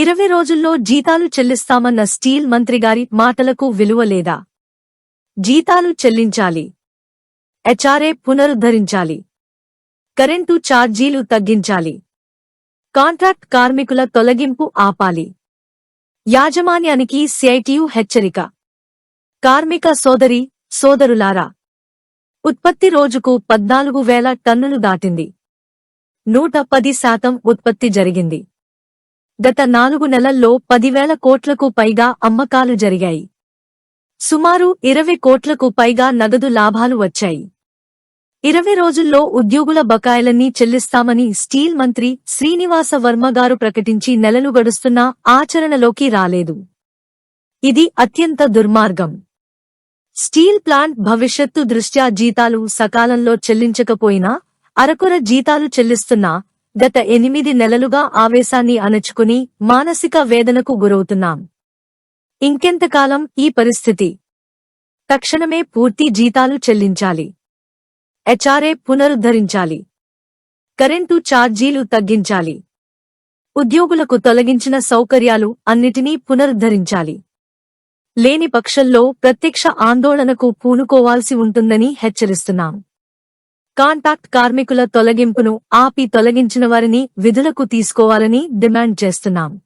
ఇరవై రోజుల్లో జీతాలు చెల్లిస్తామన్న స్టీల్ మంత్రిగారి మాటలకు విలువ లేదా? జీతాలు చెల్లించాలి. హెచ్ఆర్ఏ పునరుద్ధరించాలి. కరెంటు ఛార్జీలు తగ్గించాలి. కాంట్రాక్ట్ కార్మికుల తొలగింపు ఆపాలి. యాజమాన్యానికి సిఐటియు హెచ్చరిక. కార్మిక సోదరి సోదరులారా ఉత్పత్తి రోజుకు పద్నాలుగు వేల టన్నులు దాటింది. నూట పది శాతం ఉత్పత్తి జరిగింది. గత నాలుగు నెలల్లో పదివేల కోట్లకు పైగా అమ్మకాలు జరిగాయి. సుమారు ఇరవై కోట్లకు పైగా నగదు లాభాలు వచ్చాయి. ఇరవై రోజుల్లో ఉద్యోగుల బకాయిలన్నీ చెల్లిస్తామని స్టీల్ మంత్రి శ్రీనివాస వర్మ గారు ప్రకటించి నెలలు గడుస్తున్నా ఆచరణలోకి రాలేదు. ఇది అత్యంత దుర్మార్గం. స్టీల్ ప్లాంట్ భవిష్యత్తు దృష్ట్యా జీతాలు సకాలంలో చెల్లించకపోయినా అరకొర జీతాలు చెల్లిస్తున్నా గత ఎనిమిది నెలలుగా ఆవేశాన్ని అణచుకుని మానసిక వేదనకు గురవుతున్నాం. ఇంకెంతకాలం ఈ పరిస్థితి? తక్షణమే పూర్తి జీతాలు చెల్లించాలి. హెచ్ఆర్ఏ పునరుద్ధరించాలి. కరెంటు ఛార్జీలు తగ్గించాలి. ఉద్యోగులకు తొలగించిన సౌకర్యాలు అన్నిటినీ పునరుద్ధరించాలి. లేని పక్షంలో ప్రత్యక్ష ఆందోళనకు పూనుకోవాల్సి ఉంటుందని హెచ్చరిస్తున్నాం. కాంటాక్ట్ కార్మికుల తొలగింపును ఆపి తొలగించిన వారిని విధులకు తీసుకోవాలని డిమాండ్ చేస్తున్నాం.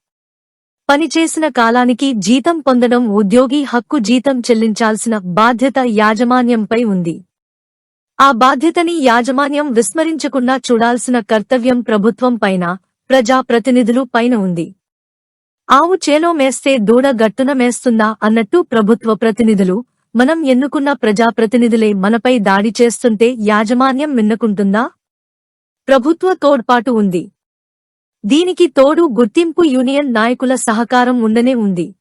పనిచేసిన కాలానికి జీతం పొందడం ఉద్యోగి హక్కు జీతం చెల్లించాల్సిన బాధ్యత యాజమాన్యంపై ఉంది. ఆ బాధ్యతని యాజమాన్యం విస్మరించకుండా చూడాల్సిన కర్తవ్యం ప్రభుత్వం పైన ప్రజాప్రతినిధులు పైన ఉంది. ఆవు చేలో మేస్తే దూడ గట్టున మేస్తుందా అన్నట్టు ప్రభుత్వ ప్రతినిధులు మనం ఎన్నుకున్న ప్రజాప్రతినిధులే మనపై దాడి చేస్తుంటే యాజమాన్యం మిన్నకుంటుందా? ప్రభుత్వ తోడ్పాటు ఉంది. దీనికి తోడు గుర్తింపు యూనియన్ నాయకుల సహకారం ఉండనే ఉంది.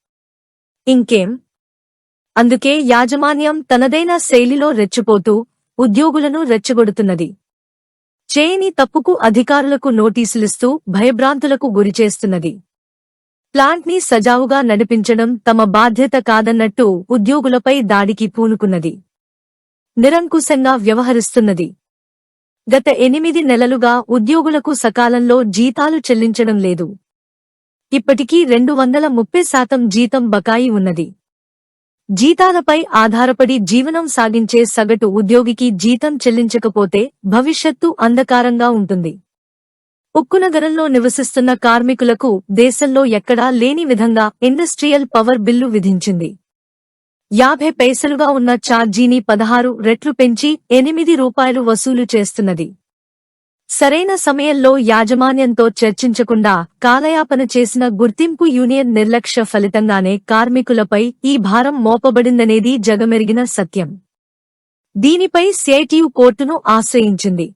ఇంకేం? అందుకే యాజమాన్యం తనదైన శైలిలో రెచ్చిపోతూ ఉద్యోగులను రెచ్చగొడుతున్నది. చేయని తప్పుకు అధికారులకు నోటీసులిస్తూ భయభ్రాంతులకు గురిచేస్తున్నది. ప్లాంట్ని సజావుగా నడిపించడం తమ బాధ్యత కాదన్నట్టు ఉద్యోగులపై దాడికి పూనుకున్నది. నిరంకుశంగా వ్యవహరిస్తున్నది. గత ఎనిమిది నెలలుగా ఉద్యోగులకు సకాలంలో జీతాలు చెల్లించడం లేదు. ఇప్పటికీ రెండు వందల ముప్పై శాతం జీతం బకాయి ఉన్నది. జీతాలపై ఆధారపడి జీవనం సాగించే సగటు ఉద్యోగికి జీతం చెల్లించకపోతే భవిష్యత్తు అంధకారంగా ఉంటుంది. ఉక్కునగరంలో నివసిస్తున్న కార్మికులకు దేశంలో ఎక్కడా లేని విధంగా ఇండస్ట్రియల్ పవర్ బిల్లు విధించింది. యాభై పైసలుగా ఉన్న ఛార్జీని పదహారు రెట్లు పెంచి ఎనిమిది రూపాయలు వసూలు చేస్తున్నది. సరైన సమయంలో యాజమాన్యంతో చర్చించకుండా కాలయాపన చేసిన గుర్తింపు యూనియన్ నిర్లక్ష్య ఫలితంగానే కార్మికులపై ఈ భారం మోపబడిందనేది జగమెరిగిన సత్యం. దీనిపై సేటియు కోర్టును ఆశ్రయించింది.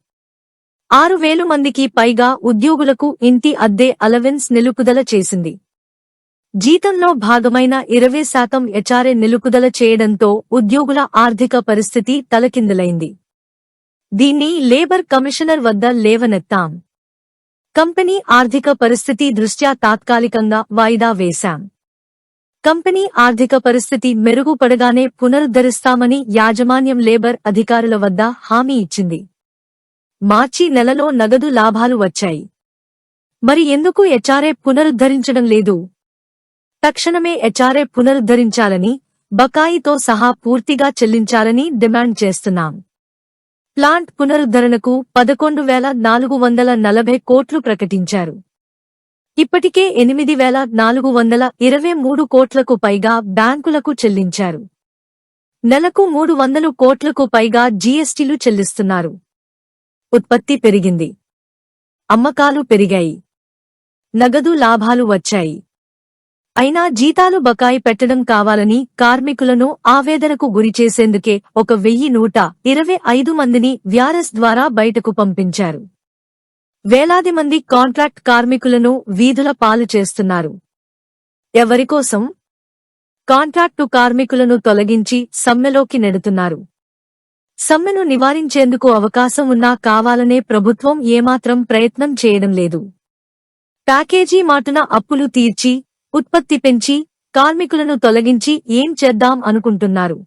ఆరు వేలు మందికి పైగా ఉద్యోగులకు ఇంటి అద్దె అలవెన్స్ నిలుపుదల చేసింది. జీతంలో భాగమైన ఇరవై శాతం హెచ్ఆర్ఏ నిలుపుదల చేయడంతో ఉద్యోగుల ఆర్థిక పరిస్థితి తలకిందులైంది. దీన్ని లేబర్ కమిషనర్ వద్ద లేవనెత్తాం. కంపెనీ ఆర్థిక పరిస్థితి దృష్ట్యా తాత్కాలికంగా వాయిదా వేశాం. కంపెనీ ఆర్థిక పరిస్థితి మెరుగుపడగానే పునరుద్ధరిస్తామని యాజమాన్యం లేబర్ అధికారుల వద్ద హామీ ఇచ్చింది. మార్చి నెలలో నగదు లాభాలు వచ్చాయి. మరి ఎందుకు హెచ్ఆర్ఏ పునరుద్ధరించడం లేదు? తక్షణమే హెచ్ఆర్ఏ పునరుద్ధరించాలని బకాయితో సహా పూర్తిగా చెల్లించాలని డిమాండ్ చేస్తున్నాం. ప్లాంట్ పునరుద్ధరణకు పదకొండు వేల నాలుగు వందల నలభై కోట్లు ప్రకటించారు. ఇప్పటికే ఎనిమిది వేల నాలుగు వందల ఇరవై మూడు కోట్లకు పైగా బ్యాంకులకు చెల్లించారు. నెలకు మూడు వందలు కోట్లకు పైగా జీఎస్టీలు చెల్లిస్తున్నారు. ఉత్పత్తి పెరిగింది. అమ్మకాలు పెరిగాయి. నగదు లాభాలు వచ్చాయి. అయినా జీతాలు బకాయి పెట్టడం కావాలని కార్మికులను ఆవేదనకు గురిచేసేందుకే ఒక వెయ్యి నూట ఇరవై ఐదు మందిని వ్యారస్ ద్వారా బయటకు పంపించారు. వేలాది మంది కాంట్రాక్ట్ కార్మికులను వీధుల పాలు చేస్తున్నారు. ఎవరికోసం? కాంట్రాక్టు కార్మికులను తొలగించి సమ్మెలోకి నెడుతున్నారు. సమ్మెను నివారించేందుకు అవకాశం ఉన్నా కావాలనే ప్రభుత్వం ఏమాత్రం ప్రయత్నం చేయడం లేదు. ప్యాకేజీ మాటున అప్పులు తీర్చి ఉత్పత్తి పెంచి కార్మికులను తొలగించి ఏం చేద్దాం అనుకుంటున్నారు?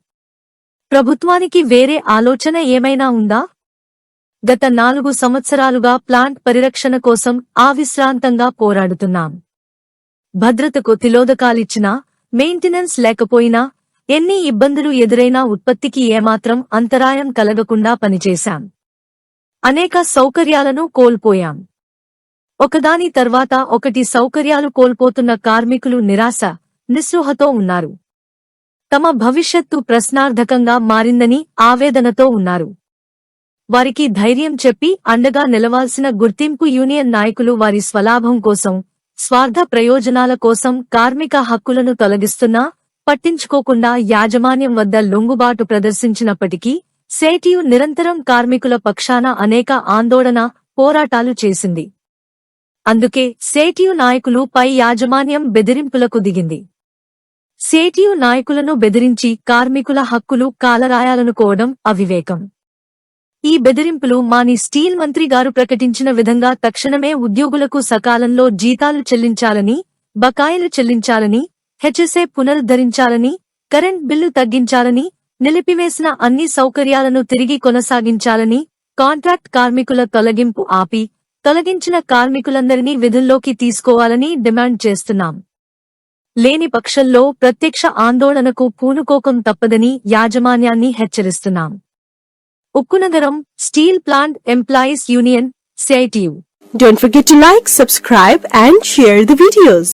ప్రభుత్వానికి వేరే ఆలోచన ఏమైనా ఉందా? గత నాలుగు సంవత్సరాలుగా ప్లాంట్ పరిరక్షణ కోసం ఆవిశ్రాంతంగా పోరాడుతున్నాం. భద్రతకు తిలోదకాలిచ్చినా మెయింటెనెన్స్ లేకపోయినా ఎన్ని ఇబ్బందులు ఎదురైనా ఉత్పత్తికి ఏమాత్రం అంతరాయం కలగకుండా పనిచేశాం. అనేక సౌకర్యాలను కోల్పోయాం. ఒకదాని తర్వాత ఒకటి సౌకర్యాలు కోల్పోతున్న కార్మికులు నిరాశ నిస్సృహతో ఉన్నారు. తమ భవిష్యత్తు ప్రశ్నార్థకంగా మారిందని ఆవేదనతో ఉన్నారు. వారికి ధైర్యం చెప్పి అండగా నిలవాల్సిన గుర్తింపు యూనియన్ నాయకులు వారి స్వలాభం కోసం స్వార్థ ప్రయోజనాల కోసం కార్మిక హక్కులను తొలగిస్తున్నా పట్టించుకోకుండా యాజమాన్యం వద్ద లొంగుబాటు ప్రదర్శించినప్పటికీ సేటియు నిరంతరం కార్మికుల పక్షాన అనేక ఆందోళన పోరాటాలు చేసింది. అందుకే సేటియు నాయకులు పై యాజమాన్యం బెదిరింపులకు దిగింది. సేటియు నాయకులను బెదిరించి కార్మికుల హక్కులు కాలరాయాలనుకోవడం అవివేకం. ఈ బెదిరింపులు మాని స్టీల్ మంత్రి గారు ప్రకటించిన విధంగా తక్షణమే ఉద్యోగులకు సకాలంలో జీతాలు చెల్లించాలని బకాయిలు చెల్లించాలని హెచ్ఎస్ఏ పునరుద్ధరించాలని కరెంట్ బిల్లు తగ్గించాలని నిలిపివేసిన అన్ని సౌకర్యాలను తిరిగి కొనసాగించాలని కాంట్రాక్ట్ కార్మికుల తొలగింపు ఆపి తొలగించిన కార్మికులందరినీ విధుల్లోకి తీసుకోవాలని డిమాండ్ చేస్తున్నాం. లేని పక్షంలో ప్రత్యక్ష ఆందోళనకు పూనుకోకం తప్పదని యాజమాన్యాన్ని హెచ్చరిస్తున్నాం. ఉక్కునగరం steel plant employees union CITU. Don't forget to like, subscribe and share the videos.